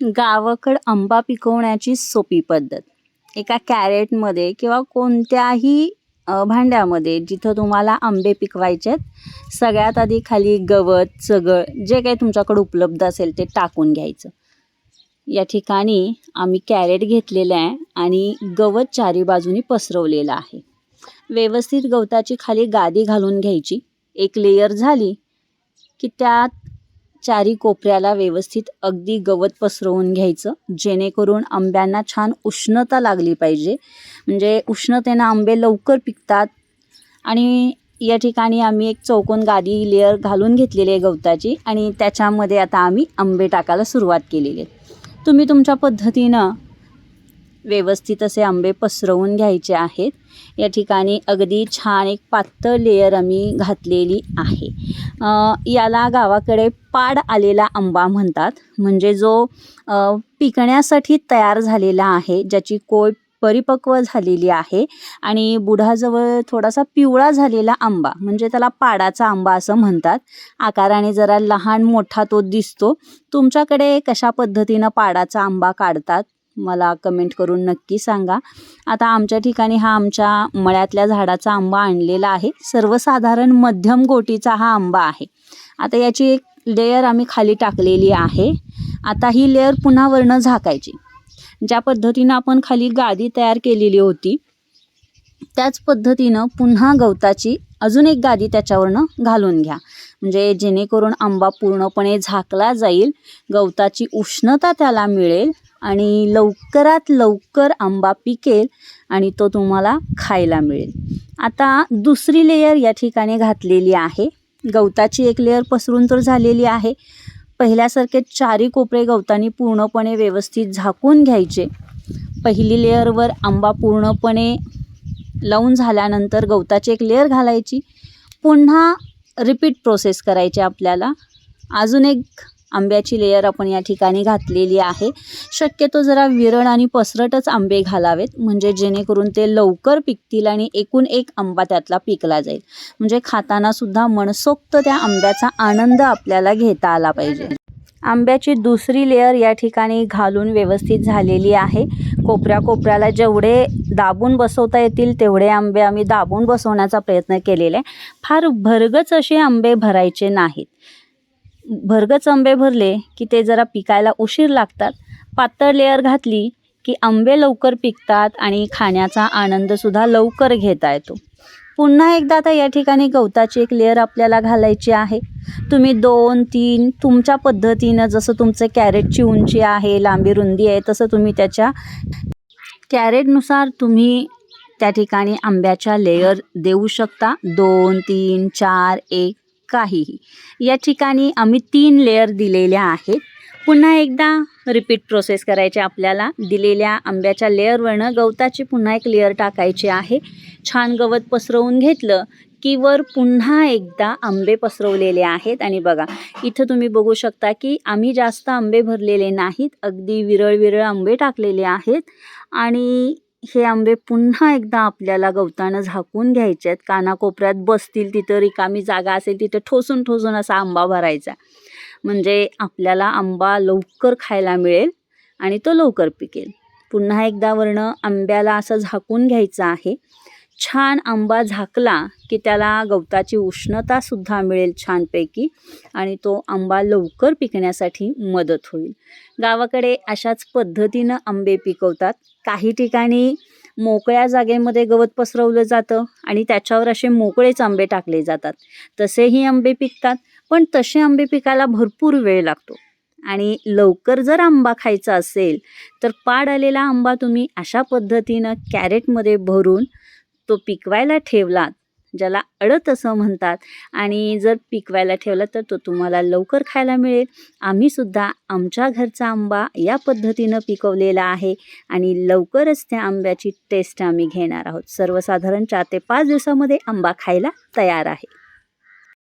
गावाकड आंबा पिकवण्याची सोपी पद्धत. एका कॅरेटमध्ये किंवा कोणत्याही भांड्यामध्ये जिथं तुम्हाला आंबे पिकवायचे आहेत सगळ्यात आधी खाली गवत सगळ जे काही तुमच्याकडे उपलब्ध असेल ते टाकून घ्यायचं. या ठिकाणी आम्ही कॅरेट घेतलेलं आहे आणि गवत चारी बाजूनी पसरवलेलं आहे. व्यवस्थित गवताची खाली गादी घालून घ्यायची. एक लेयर झाली की त्यात चारी कोपऱ्याला व्यवस्थित अगदी गवत पसरवून घ्यायचं. जेणेकरून आंब्यांना छान उष्णता लागली पाहिजे. म्हणजे उष्णतेनं आंबे लवकर पिकतात. आणि या ठिकाणी आम्ही एक चौकोन गादी लेअर घालून घेतलेली आहे गवताची. आणि त्याच्यामध्ये आता आम्ही आंबे टाकायला सुरुवात केलेली आहे. तुम्ही तुमच्या पद्धतीनं व्यवस्थित असे आंबे पसरवून घ्यायचे आहेत. या ठिकाणी अगदी छान एक पातळ लेयर आम्ही घातलेली आहे. याला गावाकडे पाड आलेला आंबा म्हणतात. म्हणजे जो पिकण्यासाठी तयार झालेला आहे ज्याची कोय परिपक्व झालेली आहे आणि बुढाजवळ थोडासा पिवळा झालेला आंबा म्हणजे त्याला पाडाचा आंबा असं म्हणतात. आकाराने जरा लहान मोठा तो दिसतो. तुमच्याकडे कशा पद्धतीनं पाडाचा आंबा काढतात? मला कमेंट करून नक्की सांगा. आता आमच्या ठिकाणी हा आमच्या मळ्यातल्या झाडाचा आंबा आणलेला आहे. सर्वसाधारण मध्यम गोटीचा हा आंबा आहे. आता याची एक लेयर आम्ही खाली टाकलेली आहे. आता ही लेयर पुन्हा वरनं झाकायची. ज्या पद्धतीनं आपण खाली गादी तयार केलेली होती त्याच पद्धतीनं पुन्हा गवताची अजून एक गादी त्याच्यावरनं घालून घ्या. म्हणजे जेणेकरून आंबा पूर्णपणे झाकला जाईल गवताची उष्णता त्याला मिळेल आणि लवकरात लवकर आंबा पिकेल आणि तो तुम्हाला खायला मिळेल. आता दुसरी लेयर या ठिकाणी घातलेली आहे. गवताची एक लेयर पसरून तर झालेली आहे. पहिल्यासारखे चारी कोपरे गवतानी पूर्णपणे व्यवस्थित झाकून घ्यायचे. पहिली लेअरवर आंबा पूर्णपणे लावून झाल्यानंतर गवताची एक लेअर घालायची. पुन्हा रिपीट प्रोसेस करायची आपल्याला. अजून एक आंब्याची लेयर आपण या ठिकाणी घातलेली आहे. शक्यतो जरा विरळ आणि पसरटच आंबे घालावेत म्हणजे जेणेकरून ते लवकर पिकतील आणि एकूण एक आंबा त्यातला पिकला जाईल. म्हणजे खाताना सुद्धा मनसोक्त त्या आंब्याचा आनंद आपल्याला घेता आला पाहिजे. आंब्याची दुसरी लेयर या ठिकाणी घालून व्यवस्थित झालेली आहे. कोपऱ्या कोपऱ्याला जेवढे दाबून बसवता येतील तेवढे आंबे आम्ही दाबून बसवण्याचा प्रयत्न केलेला आहे. फार भरगच असे आंबे भरायचे नाहीत. भरगच आंबे भरले की ते जरा पिकायला उशीर लागतात. पातळ लेअर घातली की आंबे लवकर पिकतात आणि खाण्याचा आनंदसुद्धा लवकर घेता येतो. पुन्हा एकदा आता या ठिकाणी गवताची एक लेअर आपल्याला घालायची आहे. तुम्ही दोन तीन तुमच्या पद्धतीनं जसं तुमचं कॅरेटची उंची आहे लांबी रुंदी आहे तसं तुम्ही त्याच्या कॅरेटनुसार तुम्ही त्या ठिकाणी आंब्याच्या लेयर देऊ शकता. दोन तीन चार एक. काहीही. या ठिकाणी आम्ही तीन लेयर दिलेल्या आहेत. पुन्हा एकदा रिपीट प्रोसेस करायची आपल्याला. दिलेल्या आंब्याच्या लेअरवरनं गवताची पुन्हा एक लेअर टाकायची आहे. छान गवत पसरवून घेतलं की वर पुन्हा एकदा आंबे पसरवलेले आहेत. आणि बघा इथं तुम्ही बघू शकता की आम्ही जास्त आंबे भरलेले नाहीत. अगदी विरळ विरळ आंबे टाकलेले आहेत. आणि हे आंबे पुन्हा एकदा आपल्याला गवतानं झाकून घ्यायचे आहेत. कानाकोपऱ्यात बसतील तिथं रिकामी जागा असेल तिथं ठोसून ठोसून असा आंबा भरायचा. म्हणजे आपल्याला आंबा लवकर खायला मिळेल आणि तो लवकर पिकेल. पुन्हा एकदा वरनं आंब्याला असं झाकून घ्यायचं आहे. छान आंबा झाकला की त्याला गवताची उष्णतासुद्धा मिळेल छानपैकी आणि तो आंबा लवकर पिकण्यासाठी मदत होईल. गावाकडे अशाच पद्धतीनं आंबे पिकवतात. काही ठिकाणी मोकळ्या जागेमध्ये गवत पसरवलं जातं आणि त्याच्यावर असे मोकळेच आंबे टाकले जातात. तसेही आंबे पिकतात पण तसे आंबे पिकायला भरपूर वेळ लागतो. आणि लवकर जर आंबा खायचा असेल तर पाड आलेला आंबा तुम्ही अशा पद्धतीनं कॅरेटमध्ये भरून तो पिकवायला ठेवलात ज्याला अडत असं म्हणतात. आणि जर पिकवायला ठेवला तर तो तुम्हाला लवकर खायला मिळेल. आम्हीसुद्धा आमच्या घरचा आंबा या पद्धतीनं पिकवलेला आहे आणि लवकरच त्या आंब्याची टेस्ट आम्ही घेणार आहोत. सर्वसाधारण चार ते पाच दिवसामध्ये आंबा खायला तयार आहे.